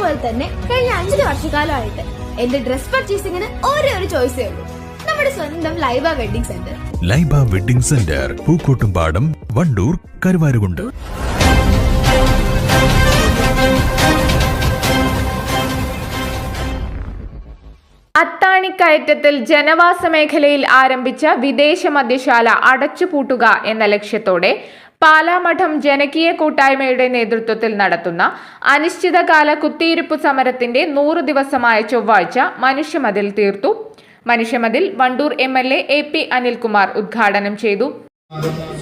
പോലെ തന്നെ കഴിഞ്ഞ അഞ്ചര വർഷക്കാലമായിട്ട് എന്റെ ഡ്രസ് പർച്ചേസിംഗിന് ഒരേ ഒരു ചോയ്സേ ഉള്ളൂ. നമ്മുടെ സ്വന്തം Laiba wedding centre Laiba wedding centre Pookkottumpadam Wandoor Karuvarakundu. അത്താണിക്കയറ്റത്തിൽ ജനവാസ മേഖലയിൽ ആരംഭിച്ച വിദേശ മദ്യശാല അടച്ചുപൂട്ടുക എന്ന ലക്ഷ്യത്തോടെ പാലാമഠം ജനകീയ കൂട്ടായ്മയുടെ നേതൃത്വത്തിൽ നടത്തുന്ന അനിശ്ചിതകാല കുത്തിയിരിപ്പ് സമരത്തിന്റെ നൂറ് ദിവസമായ ചൊവ്വാഴ്ച മനുഷ്യമതിൽ തീർത്തു. മനുഷ്യമതിൽ Wandoor M L A P Anilkumar ഉദ്ഘാടനം ചെയ്തു.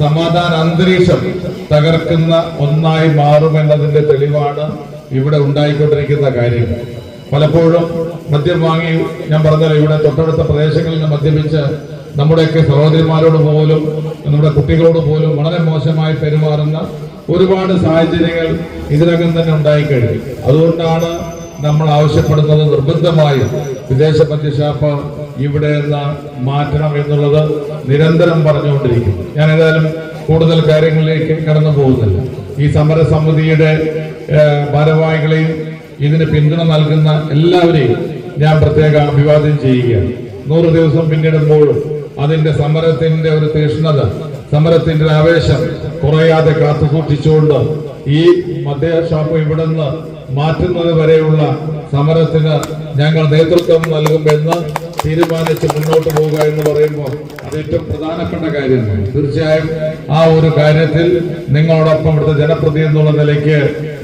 സമാധാന അന്തരീക്ഷം തകർക്കുന്ന ഒന്നായി മാറുമെന്നതിന്റെ തെളിവാണ് ഇവിടെ ഉണ്ടായിക്കൊണ്ടിരിക്കുന്ന കാര്യം പലപ്പോഴും മദ്യം വാങ്ങി ഞാൻ പറഞ്ഞല്ലോ ഇവിടെ തൊട്ടടുത്ത പ്രദേശങ്ങളിൽ മദ്യപിച്ച് നമ്മുടെയൊക്കെ സഹോദരിമാരോട് പോലും നമ്മുടെ കുട്ടികളോട് പോലും വളരെ മോശമായി പെരുമാറുന്ന ഒരുപാട് സാഹചര്യങ്ങൾ ഇതിനകം തന്നെ ഉണ്ടായിക്കഴിഞ്ഞു. അതുകൊണ്ടാണ് നമ്മൾ ആവശ്യപ്പെടുന്നത് നിർബന്ധമായും വിദേശ പഞ്ചശാപ്പ ഇവിടെ നിന്ന് മാറ്റണം എന്നുള്ളത് നിരന്തരം പറഞ്ഞുകൊണ്ടിരിക്കുന്നു. ഞാൻ ഏതായാലും കൂടുതൽ കാര്യങ്ങളിലേക്ക് കടന്നു പോകുന്നില്ല. ഈ സമരസമിതിയുടെ ഭാരവാഹികളെയും ഇതിന് പിന്തുണ നൽകുന്ന എല്ലാവരെയും ഞാൻ പ്രത്യേക അഭിവാദ്യം ചെയ്യുകയാണ്. നൂറ് ദിവസം പിന്നിടുമ്പോഴും അതിന്റെ സമരത്തിന്റെ ഒരു തീഷ്ണത സമരത്തിന്റെ ആവേശം കുറയാതെ കാത്തു സൂക്ഷിച്ചുകൊണ്ട് ഈ മദ്യഷാപ്പ് ഇവിടുന്ന് മാറ്റുന്നത് വരെയുള്ള സമരത്തിന് ഞങ്ങൾ നേതൃത്വം നൽകുമെന്ന് തീരുമാനിച്ച് മുന്നോട്ട് പോവുക എന്ന് പറയുമ്പോൾ അത് ഏറ്റവും പ്രധാനപ്പെട്ട കാര്യമാണ്. തീർച്ചയായും ആ ഒരു കാര്യത്തിൽ നിങ്ങളോടൊപ്പം ഇവിടുത്തെ ജനപ്രതി എന്നുള്ള നിലയ്ക്ക്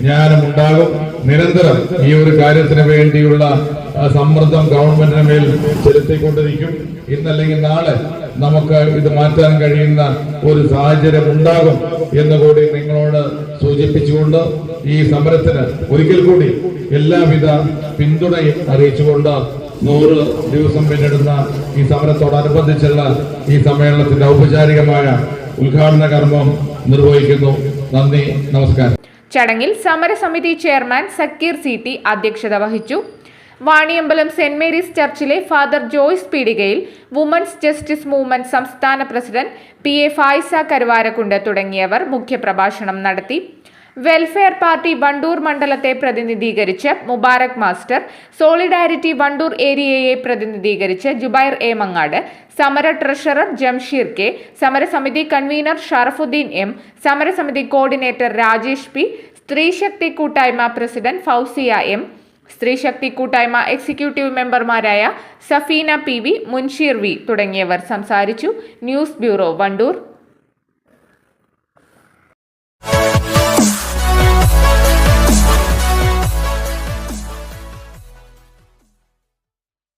ഞാനും ഉണ്ടാകും നിരന്തരം ഈ ഒരു കാര്യത്തിന് വേണ്ടിയുള്ള സമ്മർദ്ദം ഗവൺമെന്റിന് മേൽ ചെലുത്തിക്കൊണ്ടിരിക്കും. ഇന്നല്ലെങ്കിൽ നാളെ നമുക്ക് ഇത് മാറ്റാൻ കഴിയുന്ന ഒരു സാഹചര്യം ഉണ്ടാകും എന്ന് കൂടി നിങ്ങളോട് സൂചിപ്പിച്ചുകൊണ്ട് ഈ സമരത്തിന് ഒരിക്കൽ കൂടി എല്ലാവിധ പിന്തുണയും അറിയിച്ചുകൊണ്ട് നൂറ് ദിവസം പിന്നിടുന്ന ഈ സമരത്തോടനുബന്ധിച്ചുള്ള ഈ സമ്മേളനത്തിന്റെ ഔപചാരികമായ ഉദ്ഘാടന കർമ്മം നിർവഹിക്കുന്നു. നന്ദി നമസ്കാരം. ചടങ്ങിൽ സമരസമിതി ചെയർമാൻ സക്കീർ സി ടി അധ്യക്ഷത വഹിച്ചു. Vaniyambalam saint Mary's ചർച്ചിലെ father Joyce Peedikayil women's justice movement സംസ്ഥാന president P A Faiza Karuvarakundu തുടങ്ങിയവർ മുഖ്യപ്രഭാഷണം നടത്തി. വെൽഫെയർ പാർട്ടി വണ്ടൂർ മണ്ഡലത്തെ പ്രതിനിധീകരിച്ച് മുബാറക് മാസ്റ്റർ സോളിഡാരിറ്റി വണ്ടൂർ ഏരിയയെ പ്രതിനിധീകരിച്ച് ജുബൈർ എ മങ്ങാട് സമര ട്രഷറർ ജംഷീർ കെ സമരസമിതി കൺവീനർ ഷറഫുദ്ദീൻ എം സമരസമിതി കോർഡിനേറ്റർ രാജേഷ് പി സ്ത്രീശക്തി കൂട്ടായ്മ പ്രസിഡന്റ് ഫൗസിയ എം സ്ത്രീശക്തി കൂട്ടായ്മ എക്സിക്യൂട്ടീവ് മെമ്പർമാരായ Safeena P V Munsheer V തുടങ്ങിയവർ സംസാരിച്ചു. News bureau Wandoor.